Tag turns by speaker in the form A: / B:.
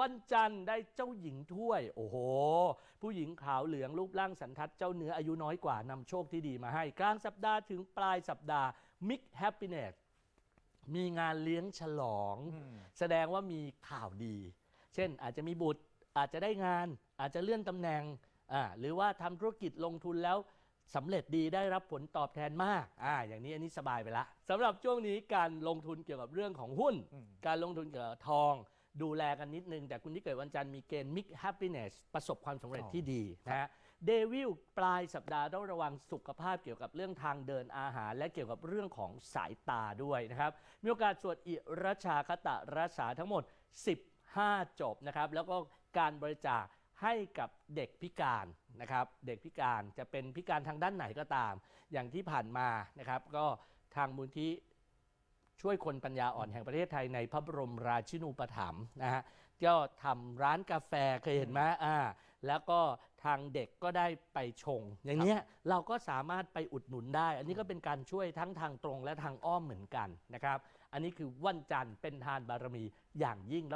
A: วันจันทร์ได้เจ้าหญิงถ้วย โอ้โห ผู้หญิงขาวเหลืองรูปร่างสันทัดเจ้าเนื้ออายุน้อยกว่านำโชคที่ดีมาให้ กลางสัปดาห์ถึงปลายสัปดาห์ Mix Happiness มีงานเลี้ยงฉลอง แสดงว่ามีข่าวดี เช่นอาจจะมีบุตรอาจจะได้งาน อาจจะเลื่อนตำแหน่งอ่าหรือว่าทำธุรกิจลงทุนแล้วสำเร็จดีได้รับผลตอบแทนมากอ่าอย่างนี้อันนี้สบายไปละสำหรับช่วงนี้การลงทุนเกี่ยวกับเรื่องของหุ้น การลงทุนเกี่ยวกับทอง ดูแลกันนิดนึง แต่คุณที่เกิดวันจันทร์มีเกณฑ์ Mix Happiness ประสบความสำเร็จที่ดีนะฮะเดวิลปลายสัปดาห์ต้องระวังสุขภาพเกี่ยวกับเรื่องทางเดินอาหาร และเกี่ยวกับเรื่องของสายตาด้วยนะครับ มีโอกาสสวดอิรชาคตะรักษาทั้งหมด 15 จบนะครับ แล้วก็การบริจาคให้กับเด็กพิการนะครับ เด็กพิการจะเป็นพิการทางด้านไหนก็ตาม อย่างที่ผ่านมานะครับ ก็ทางมูลที่ ช่วยคนปัญญาอ่อนแห่งประเทศไทยในพระบรมราชินูปถัมภ์นะฮะก็ทำร้านกาแฟเคยเห็นไหมอ่า แล้วก็ทางเด็กก็ได้ไปชง อย่างเนี้ยเราก็สามารถไปอุดหนุนได้ อันนี้ก็เป็นการช่วยทั้งทางตรงและทางอ้อมเหมือนกันนะครับ อันนี้คือวันจันทร์เป็นทานบารมีอย่างยิ่ง